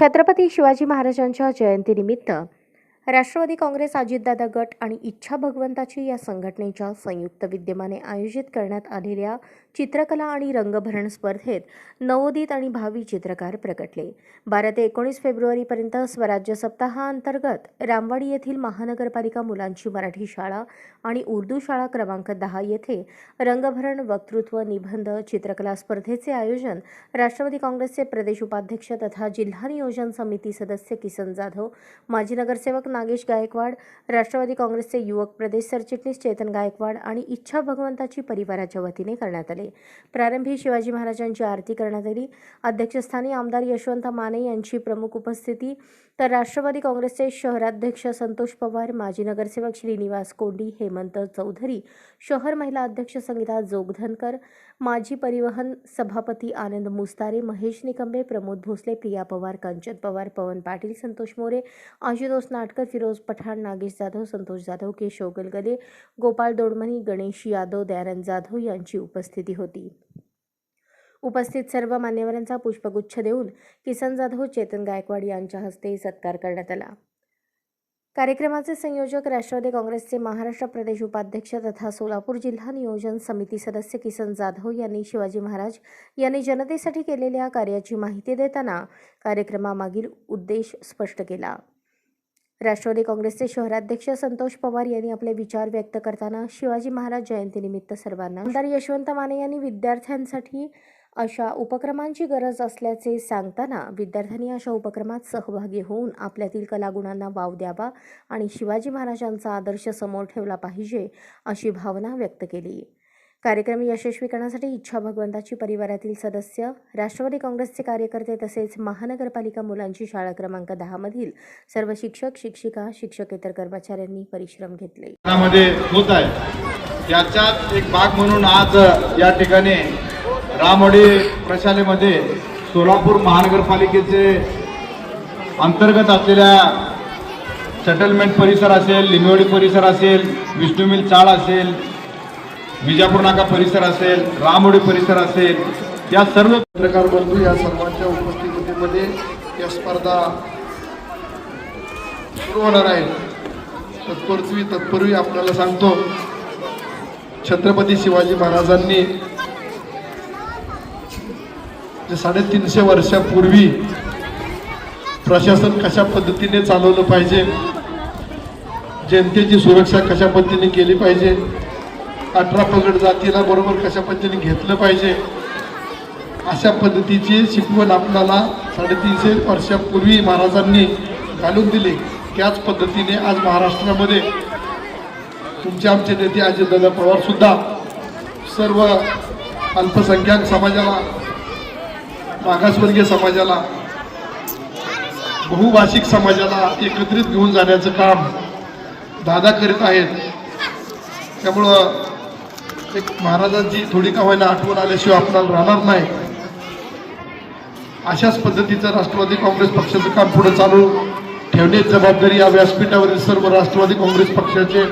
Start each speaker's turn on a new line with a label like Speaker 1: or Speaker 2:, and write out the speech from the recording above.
Speaker 1: छत्रपती शिवाजी महाराजांच्या जयंतीनिमित्त राष्ट्रवादी काँग्रेस अजितदादा गट आणि इच्छा भगवंताची या संघटनेच्या संयुक्त विद्यमाने आयोजित करण्यात आलेल्या चित्रकला आणि रंगभरण स्पर्धेत नवोदित आणि भावी चित्रकार प्रकटले. बारा ते एकोणीस फेब्रुवारीपर्यंत स्वराज्य सप्ताहाअंतर्गत रामवाडी येथील महानगरपालिका मुलांची मराठी शाळा आणि उर्दू शाळा क्रमांक दहा येथे रंगभरण वक्तृत्व निबंध चित्रकला स्पर्धेचे आयोजन राष्ट्रवादी काँग्रेसचे प्रदेश उपाध्यक्ष तथा जिल्हा नियोजन समिती सदस्य किसन जाधव माजी नगरसेवक नागेश गायकवाड राष्ट्रवादी काँग्रेसचे युवक प्रदेश सरचिटणीस चेतन गायकवाड आणि इच्छा भगवंताची परिवाराच्या वतीने करण्यात आले. प्रारंभी शिवाजी महाराजांची आरती करण्यात आली. अध्यक्षस्थानी आमदार यशवंत माने यांची प्रमुख उपस्थिती. तर राष्ट्रवादी काँग्रेसचे शहराध्यक्ष संतोष पवार माजी नगरसेवक श्रीनिवास कोंडी हेमंत चौधरी शहर महिला अध्यक्ष संगीता जोगधनकर माजी परिवहन सभापती आनंद मुस्तारे महेश निकंबे प्रमोद भोसले प्रिया पवार कंचन पवार पवन पाटील संतोष मोरे आशुतोष नाटकर फिरोज पठाण नागेश जाधव संतोष जाधव केशव गलगले गोपाळ दोडमणी गणेश यादव दयानंद जाधव यांची उपस्थिती होती. उपस्थित सर्व मान्यवरांचा पुष्पगुच्छ देऊन किसन जाधव चेतन गायकवाड यांच्या हस्ते सत्कार करण्यात आला. कार्यक्रमाचे संयोजक राष्ट्रवादी काँग्रेसचे महाराष्ट्र प्रदेश उपाध्यक्ष तथा सोलापूर जिल्हा नियोजन समिती सदस्य किसन जाधव यांनी शिवाजी महाराज यांनी जनतेसाठी केलेल्या कार्याची माहिती देताना कार्यक्रमामागील उद्देश स्पष्ट केला. राष्ट्रवादी काँग्रेसचे शहराध्यक्ष संतोष पवार यांनी आपले विचार व्यक्त करताना शिवाजी महाराज जयंतीनिमित्त सर्वांना आमदार यशवंत माने यांनी विद्यार्थ्यांसाठी अशा उपक्रमांची गरज असल्याचे सांगताना विद्यार्थ्यांनी अशा उपक्रमात सहभागी होऊन आपल्यातील कलागुणांना वाव द्यावा आणि शिवाजी महाराजांचा आदर्श समोर ठेवला पाहिजे अशी भावना व्यक्त केली. कार्यक्रम यशस्वी करण्यासाठी इच्छा भगवंताची परिवारातील सदस्य राष्ट्रवादी काँग्रेसचे कार्यकर्ते तसेच महानगरपालिका मुलांची शाळा क्रमांक दहामधील सर्व शिक्षक शिक्षिका शिक्षकेतर कर्मचाऱ्यांनी परिश्रम घेतले.
Speaker 2: होत आहे. याच्यात एक भाग म्हणून आज या ठिकाणी रामवाडी प्रशालेमध्ये सोलापूर महानगरपालिकेचे अंतर्गत असलेल्या सेटलमेंट परिसर असेल लिंबेवाडी परिसर असेल विष्णू मिल चाळ असेल विजापूर नाका परिसर असेल रामवाडी परिसर असेल या सर्व
Speaker 3: पत्रकार बंधू या सर्वांच्या उपस्थितीमध्ये या स्पर्धा सुरू होणार आहे. तत्पूर्वी तत्पूर्वी आपल्याला सांगतो छत्रपती शिवाजी महाराजांनी साडेतीनशे वर्षापूर्वी प्रशासन कशा पद्धतीने चालवलं पाहिजे? जनतेची सुरक्षा कशा पद्धतीने केली पाहिजे? अठरा पगड जातीला बरोबर कशा पद्धतीने घेतलं पाहिजे? अशा पद्धतीची शिकवण आपल्याला साडेतीनशे वर्षापूर्वी महाराजांनी घालून दिली. त्याच पद्धतीने आज महाराष्ट्रामध्ये तुमचे आमचे नेते अजितदादा पवार सर्व अल्पसंख्याक समाजाला मागासवर्गीय समाजाला बहुभाषिक समाजाला एकत्रित घेऊन जाण्याचं काम दादा करीत आहेत. त्यामुळं एक महाराजांची थोडी का आठवण आल्याशिवाय आपल्याला राहणार नाही. अशाच पद्धतीचं राष्ट्रवादी काँग्रेस पक्षाचं काम पुढे चालू. ठेवण्याची जबाबदारी या व्यासपीठावरील सर्व राष्ट्रवादी काँग्रेस पक्षाचे